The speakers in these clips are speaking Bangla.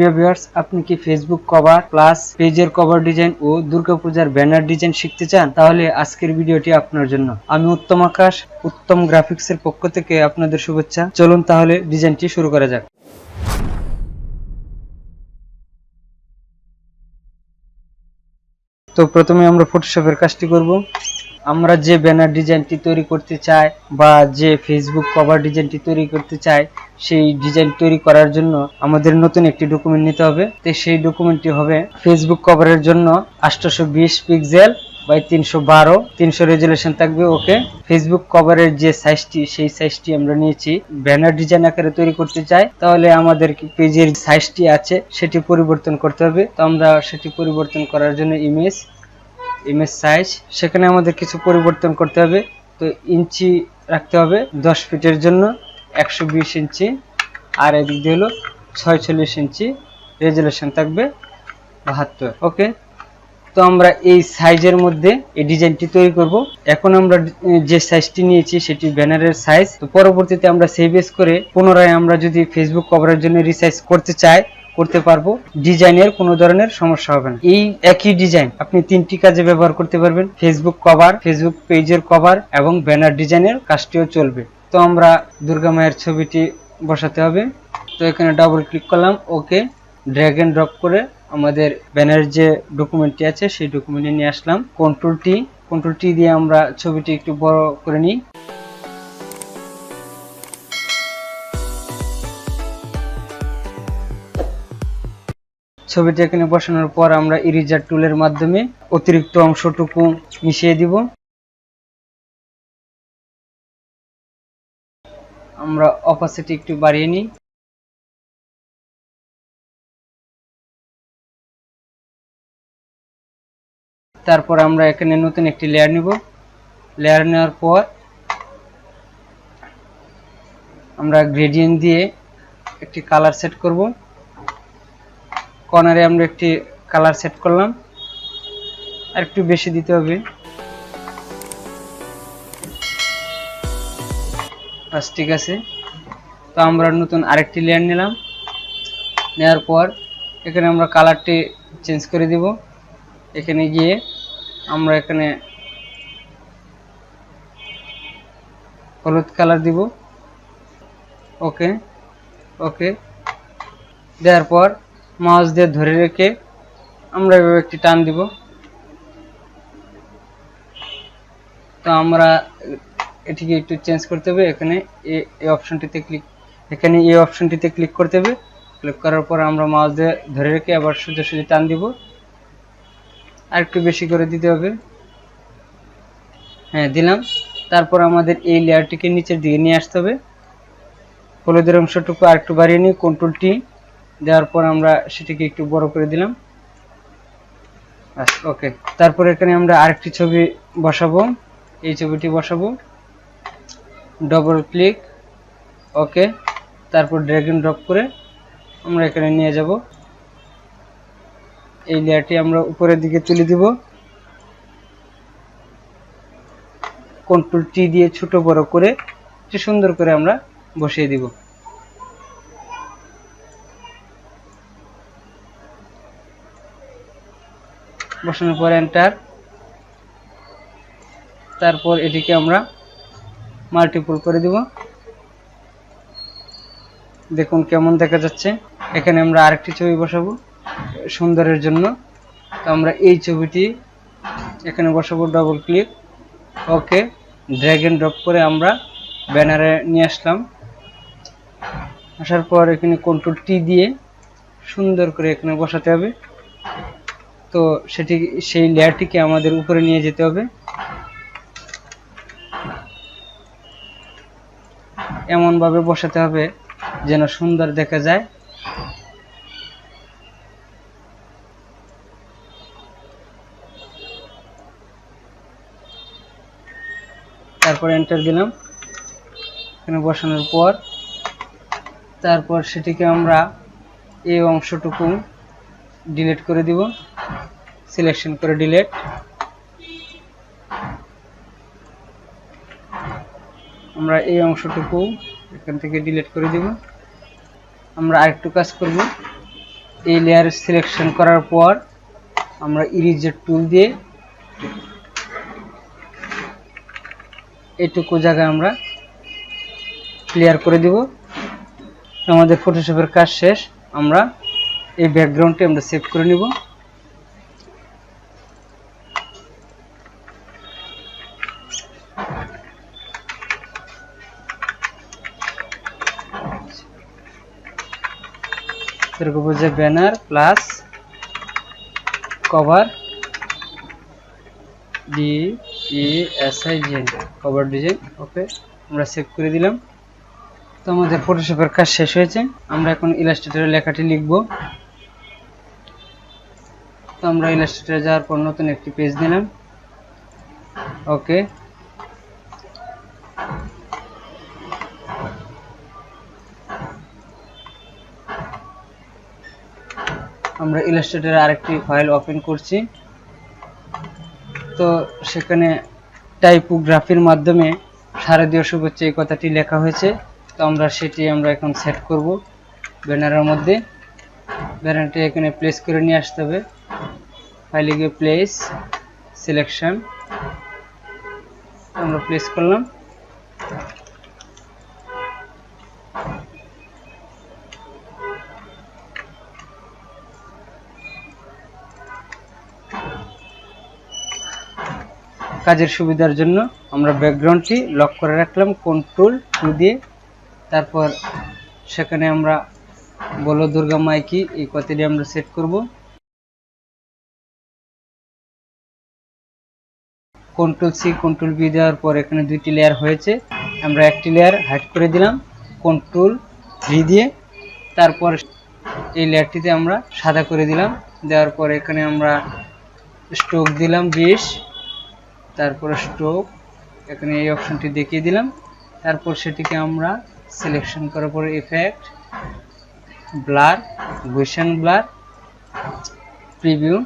প্রিয় ভিউয়ার্স, আপনি কি ফেসবুক কভার প্লাস পেজের কভার ডিজাইন ও দুর্গাপূজার ব্যানার ডিজাইন শিখতে চান? তাহলে আজকের ভিডিওটি আপনার জন্য। আমি উত্তম আকাশ, উত্তম গ্রাফিক্সের পক্ষ থেকে আপনাদের শুভেচ্ছা। চলুন তাহলে ডিজাইনটি শুরু করা যাক। তো প্রথমে আমরা ফটোশপের কাজটি করব। আমরা যে ব্যানার ডিজাইনটি তৈরি করতে চাই বা যে ফেসবুক কভার ডিজাইনটি তৈরি করতে চাই, সেই ডিজাইন তৈরি করার জন্য আমাদের নতুন একটি ডকুমেন্ট নিতে হবে। তো সেই ডকুমেন্টটি হবে ফেসবুক কভারের জন্য আটশোশো বিশ পিক্সেল বাই তিনশো বারো। তিনশো রেজুলেশন থাকবে ওকে ফেসবুক কভারের যে সাইজটি সেই সাইজটি আমরা নিয়েছি। ব্যানার ডিজাইন আকারে তৈরি করতে চাই, তাহলে আমাদের পেজের সাইজটি আছে, সেটি পরিবর্তন করতে হবে। তো আমরা সেটি পরিবর্তন করার জন্য ইমেজ ইমেজ সাইজ সেখানে আমাদের কিছু পরিবর্তন করতে হবে। তো ইঞ্চি রাখতে হবে দশ ফিটের জন্য, একশো বিশ ইঞ্চি। আর এদিক দিয়ে হলো ছয়চল্লিশ ইঞ্চি রেজুলেশন থাকবে বাহাত্তর, ওকে? তো আমরা এই সাইজের মধ্যে এই ডিজাইনটি তৈরি করব। এখন আমরা যে সাইজটি নিয়েছি সেটি ব্যানারের সাইজ তো পরবর্তীতে আমরা সেভ করে পুনরায় আমরা যদি ফেসবুক কভারের জন্য রিসাইজ করতে চাই করতে পারব, ডিজাইনের কোনো ধরনের সমস্যা হবে না। এই একই ডিজাইন আপনি তিনটি কাজে ব্যবহার করতে পারবেন ফেসবুক কভার ফেসবুক পেজের কভার এবং ব্যানার ডিজাইনের কাজটিও চলবে। তো আমরা দুর্গা মায়ের ছবিটি বসাতে হবে। তো এখানে ডাবল ক্লিক করলাম ওকে ড্র্যাগ এন্ড ড্রপ করে আমাদের ব্যানার যে ডকুমেন্টটি আছে, সেই ডকুমেন্টে নিয়ে আসলাম। কন্ট্রোল টি কন্ট্রোল টি দিয়ে আমরা ছবিটি একটু বড় করে নিই। ছবিটি এখানে বসানোর পর আমরা ইরিজার টুলের মাধ্যমে অতিরিক্ত অংশটুকু মিশিয়ে দিব। আমরা অপাসিটি একটু বাড়িয়ে নিই। তারপর আমরা এখানে নতুন একটি লেয়ার নিব। লেয়ার নেওয়ার পর আমরা গ্রেডিয়েন্ট দিয়ে একটি কালার সেট করব। কর্নারে আমরা একটি কালার সেট করলাম। আর একটু বেশি দিতে হবে। বাস, ঠিক আছে। তো আমরা নতুন আরেকটি লেয়ার নিলাম। নেওয়ার পর এখানে আমরা কালারটি চেঞ্জ করে দিব। এখানে গিয়ে আমরা এখানে হলুদ কালার দিব। ওকে ওকে। দেওয়ার পর মাউস দিয়ে ধরে রেখে আমরা এভাবে একটি টান দিব। তো আমরা এটিকে একটু চেঞ্জ করতে হবে। এখানে এই অপশনটিতে ক্লিক এখানে এই অপশনটিতে ক্লিক করতে হবে। ক্লিক করার পর আমরা মাছ দিয়ে ধরে রেখে আবার সোজা সোজা টান দিব। আর একটু বেশি করে দিতে হবে। হ্যাঁ দিলাম। তারপর আমাদের এই লেয়ারটিকে নিচের দিকে নিয়ে আসতে হবে। হলুদের অংশটুকু আর একটু বাড়িয়ে নিই। কন্ট্রোল টি দেওয়ার পর আমরা সেটিকে একটু বড় করে দিলাম। ওকে। তারপর এখানে আমরা আরেকটি ছবি বসাবো। এই ছবিটি বসাবো। Double click okay. তারপর ড্র্যাগ এন্ড ড্রপ করে আমরা এখানে নিয়ে যাব। এই লেয়ারটি আমরা উপরের দিকে তুলে দিব। কন্ট্রোল টি দিয়ে ছোট বড় করে সুন্দর করে আমরা বসিয়ে দিব। বসানোর পর এন্টার তারপর এটিকে আমরা মাল্টিপল করে দিব। দেখুন কেমন দেখা যাচ্ছে। এখানে আমরা আরেকটি ছবি বসাবো সুন্দরের জন্য। তো আমরা এই ছবিটি এখানে বসাবো double click okay drag drop করে আমরা ব্যানারে নিয়ে আসলাম। আসার পর এখানে কন্ট্রোল টি দিয়ে সুন্দর করে এখানে বসাতে হবে। তো সেটি, সেই লেয়ারটিকে আমাদের উপরে নিয়ে যেতে হবে। এমনভাবে বসাতে হবে যেন সুন্দর দেখা যায়। তারপর এন্টার দিলাম। এখানে বসানোর পর, তারপর সেটিকে আমরা এই অংশটুকু ডিলিট করে দিব। সিলেকশন করে ডিলেট আমরা এই অংশটুকু এখান থেকে ডিলেট করে দিব। আমরা আরেকটু কাজ করব। এই লেয়ার সিলেকশন করার পর আমরা ইরিজের টুল দিয়ে এটুকু জায়গায় আমরা ক্লিয়ার করে দিব। আমাদের ফটোশপের কাজ শেষ। আমরা এই ব্যাকগ্রাউন্ডটি আমরা সেভ করে নিব। যে banner plus cover D E S I G N cover design okay আমরা সেভ করে দিলাম। তো আমাদের ফটোশপের কাজ শেষ হয়েছে। আমরা এখন ইলাস্ট্রেটরের লেখাটি লিখব। তো আমরা ইলাস্ট্রেটরে যাওয়ার পর নতুন একটি পেজ দিলাম ওকে আমরা ইলাস্ট্রেটরে আরেকটি ফাইল ওপেন করছি। তো সেখানে টাইপোগ্রাফির মাধ্যমে শারদীয় শুভেচ্ছা এই কথাটি লেখা হয়েছে। তো আমরা সেটি আমরা এখন সেট করব ব্যানারের মধ্যে। ব্যানারটি এখানে প্লেস করে নিয়ে আসতে হবে। ফাইলে গিয়ে প্লেস সিলেকশন আমরা প্লেস করলাম। কাজের সুবিধার জন্য আমরা ব্যাকগ্রাউন্ডটি লক করে রাখলাম কন্ট্রোল টু দিয়ে। তারপর সেখানে আমরা বলো দুর্গা মাইকি এই কথাটি আমরা সেট করব। কন্ট্রোল সি কন্ট্রোল বি দেওয়ার পর এখানে দুইটি লেয়ার হয়েছে। আমরা একটি লেয়ার হাইড করে দিলাম কন্ট্রোল থ্রি দিয়ে। তারপর এই লেয়ারটিতে আমরা সাদা করে দিলাম। দেওয়ার পর এখানে আমরা স্ট্রোক দিলাম বিশ তারপরে স্ট্রোক এখানে এই অপশনটি দেখিয়ে দিলাম। তারপর সেটিকে আমরা সিলেকশন করার পরে effect blur Gaussian blur preview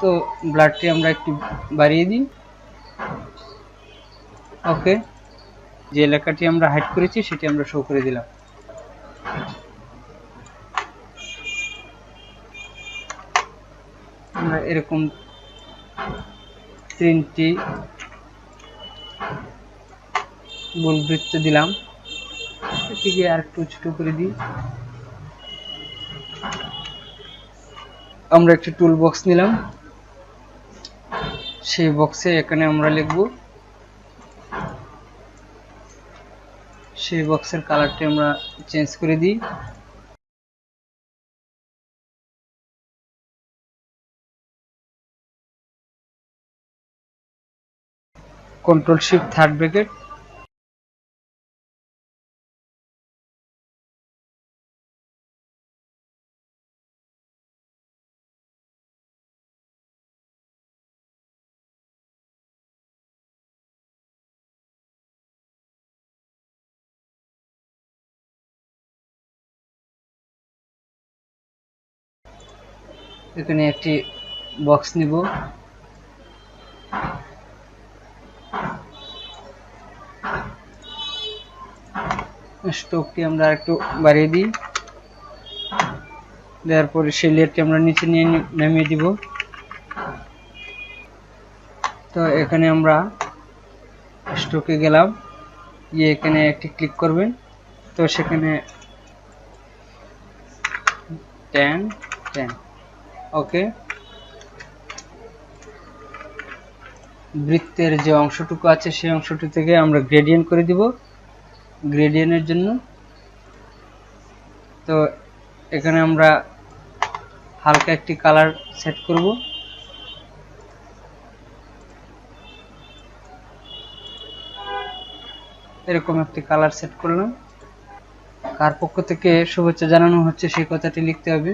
তো ব্লারটি আমরা একটু বাড়িয়ে দিই। ওকে, যে এলাকাটি আমরা হাইড করেছি, সেটি আমরা শো করে দিলাম। আমরা এরকম তিনটি গোল বৃত্ত দিলাম। এটিকে আর একটু ছোট করে দিই। আমরা একটি টুল বক্স নিলাম। সেই বক্সে এখানে আমরা লিখব, সেই বক্সের কালারটি আমরা চেঞ্জ করে দিই। কন্ট্রোল শিফট থার্ড ব্রেকেট এখানে একটি বক্স নিব। স্টোভটি আমরা একটু বাড়িয়ে দিই। দেওয়ার পরে সেই লেয়ারটি আমরা নিচে নিয়ে নামিয়ে দিব। তো এখানে আমরা স্টোকে গেলাম। গিয়ে এখানে একটি ক্লিক করবেন। তো সেখানে টেন টেন। ওকে। বৃত্তের যে অংশটুকু আছে, সেই অংশটুকু থেকে আমরা গ্রেডিয়েন্ট করে দিব। গ্রেডিয়েন্টের জন্য। তো এখানে আমরা হালকা একটি কালার সেট করব। এরকম একটি কালার সেট করলাম। কার পক্ষ থেকে শুভেচ্ছা জানানো হচ্ছে সেই কথাটি লিখতে হবে।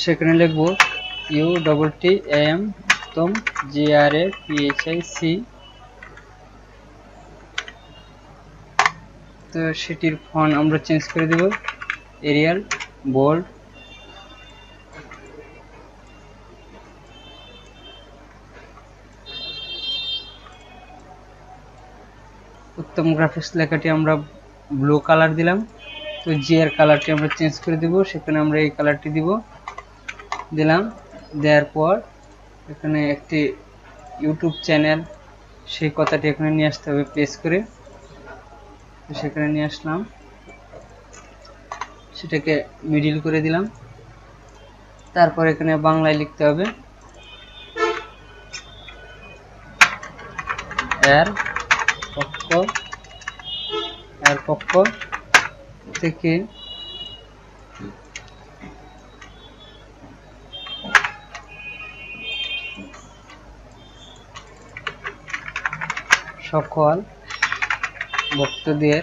সেখানে লিখব ইউ ডবল টি এম তোম G R A P H I C তো সেটির ফোন আমরা চেঞ্জ করে দেব। এরিয়াল বোল্ড উত্তম গ্রাফিক্স লেখাটি আমরা ব্লু কালার দিলাম। তো জি এর কালারটি আমরা চেঞ্জ করে দেব। সেখানে আমরা এই কালারটি দিব। দিলাম। দেওয়ার পর এখানে একটি ইউটিউব চ্যানেল, সেই কথাটি এখানে নিয়ে আসতে হবে, প্লেস করে। সেখানে নিয়ে আসলাম। সেটাকে মিডিল করে দিলাম। তারপর এখানে বাংলায় লিখতে হবে, এর পক্ষ এর পক্ষ থেকে সকল ভক্তদের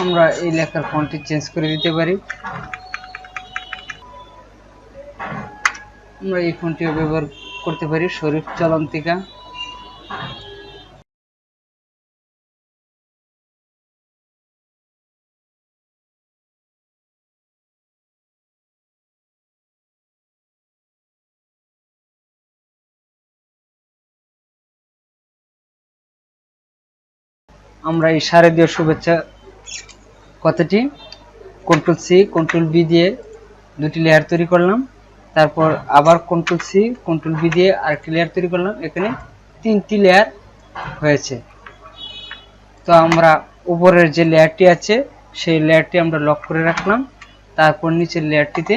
আমরা এই লেখার ফন্টটি চেঞ্জ করে দিতে পারি। আমরা এই ফোনটিও ব্যবহার করতে পারি, শরীফ চলন্তিকা আমরা এই শারদীয় শুভেচ্ছা কথাটি কন্ট্রোল সি কন্ট্রোল বি দিয়ে দুটি লেয়ার তৈরি করলাম। তারপর আবার কন্ট্রোল সি কন্ট্রোল বি দিয়ে আরেকটি লেয়ার তৈরি করলাম। এখানে তিনটি লেয়ার হয়েছে। তো আমরা উপরের যে লেয়ারটি আছে, সেই লেয়ারটি আমরা লক করে রাখলাম। তারপর নিচের লেয়ারটিতে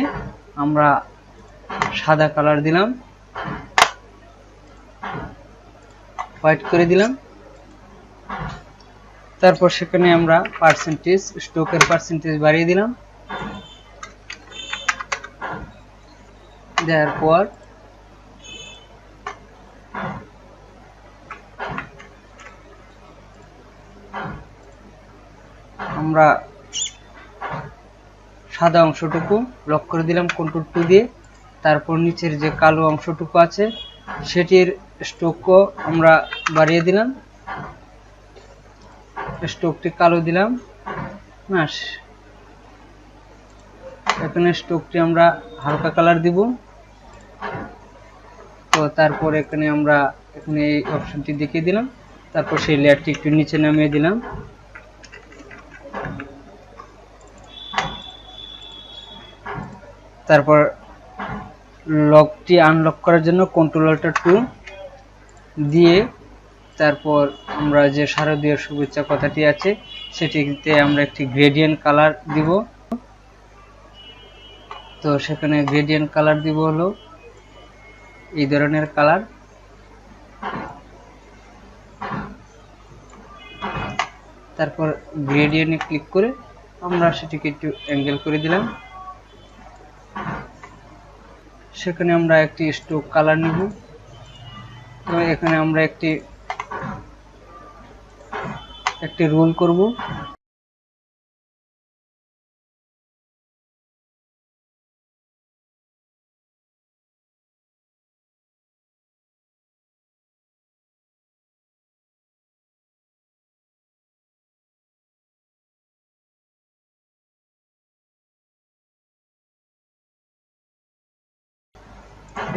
আমরা সাদা কালার দিলাম। হোয়াইট করে দিলাম। তারপর সেখানে আমরা পার্সেন্টেজ স্টকের পার্সেন্টেজ বাড়িয়ে দিলাম। দেওয়ার পর আমরা সাদা অংশটুকু লক করে দিলাম কন্ট্রোল টু দিয়ে। তারপর নিচের যে কালো অংশটুকু আছে, সেটির স্টোকও আমরা বাড়িয়ে দিলাম। স্টোকটি কালো দিলাম। না এখানে স্টোকটি আমরা হালকা কালার দিব। তো তারপর এখানে আমরা এখানে এই অপশনটি দেখিয়ে দিলাম। তারপর সেই লেয়ারটি একটু নিচে নামিয়ে দিলাম। তারপর লকটি আনলক করার জন্য কন্ট্রোল অল্টার টু দিয়ে তারপর আমরা যে শারদীয় শুভেচ্ছা কথাটি আছে, সেটিতে আমরা একটি গ্রেডিয়েন্ট কালার দিব। তো সেখানে গ্রেডিয়েন্ট কালার দিব হলো এই ধরনের কালার। তারপর গ্রেডিয়েন্টে ক্লিক করে আমরা সেটিকে একটু অ্যাঙ্গেল করে দিলাম। সেখানে আমরা একটি স্টোক কালার নিব। তো এখানে আমরা একটি একটি রোল করব।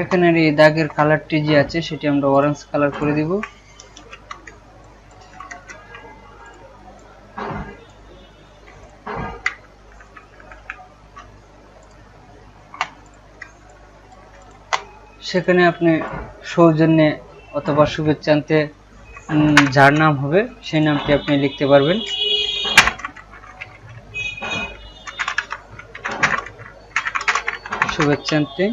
এখানের এই দাগের কালারটি যে আছে, সেটি আমরা অরেঞ্জ কালার করে দিব। সেখানে আপনি সৌজন্যে অথবা শুভেচ্ছান্তে যার নাম হবে, সেই নামটি আপনি লিখতে পারবেন। শুভেচ্ছান্তে।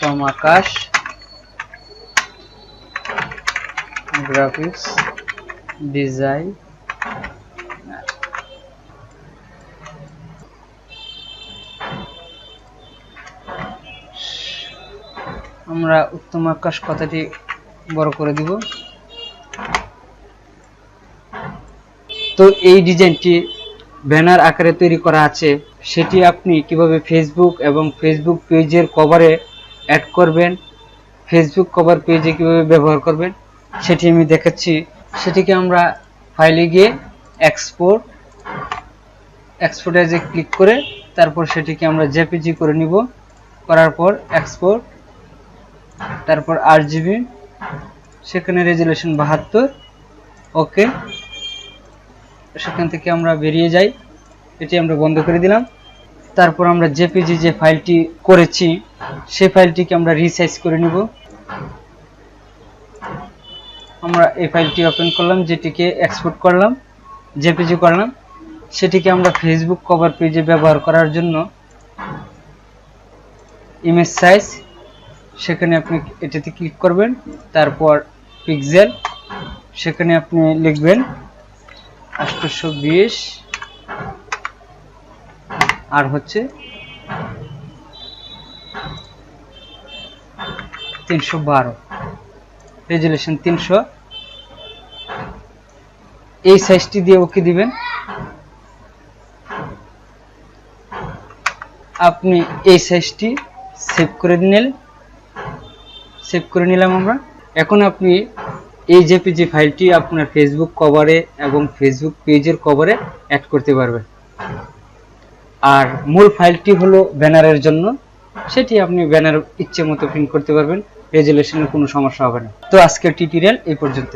উত্তম আকাশ। গ্রাফিক্স ডিজাইন আমরা উত্তম আকাশ কথাটি বড় করে দিব। তো এই ডিজাইনটি ব্যানার আকারে তৈরি করা আছে। সেটি আপনি কীভাবে ফেসবুক এবং ফেসবুক পেজের কভারে অ্যাড করবেন ফেসবুক কভার পেজে কীভাবে ব্যবহার করবেন, সেটি আমি দেখাচ্ছি। সেটিকে আমরা ফাইলে গিয়ে এক্সপোর্ট এক্সপোর্টে ক্লিক করে, তারপর সেটিকে আমরা জেপিজি করে নিব। করার পর এক্সপোর্ট তারপর আট জিবি সেখানে রেজুলেশন বাহাত্তর ওকে সেখান থেকে আমরা বেরিয়ে যাই। এটি আমরা বন্ধ করে দিলাম। তারপর আমরা জেপিজি যে ফাইলটি করেছি, সেই ফাইলটিকে আমরা রিসাইজ করে নিব। আমরা এই ফাইলটি ওপেন করলাম, যেটিকে এক্সপোর্ট করলাম, জেপিজি করলাম। সেটিকে আমরা ফেসবুক কভার পেজে ব্যবহার করার জন্য ইমেজ সাইজ সেখানে আপনি এটাতে ক্লিক করবেন, তারপর পিক্সেল সেখানে আপনি লিখবেন আটশোশো বিশ। আর হচ্ছে তিনশো বারো। রেজুলেশন তিনশো। এই সাইজটি দিয়ে ওকে দিবেন। আপনি এই সাইজটি সেভ করে নিলেন। সেভ করে নিলাম আমরা। এখন আপনি এই জেপিজি ফাইলটি আপনার ফেসবুক কভারে এবং ফেসবুক পেজের কভারে অ্যাড করতে পারবেন। আর মূল ফাইলটি হলো ব্যানারের জন্য। সেটি আপনি ব্যানার ইচ্ছে মতো প্রিন্ট করতে পারবেন। রেজুলেশনের কোনো সমস্যা হবে না। তো আজকের টিউটোরিয়াল এই পর্যন্ত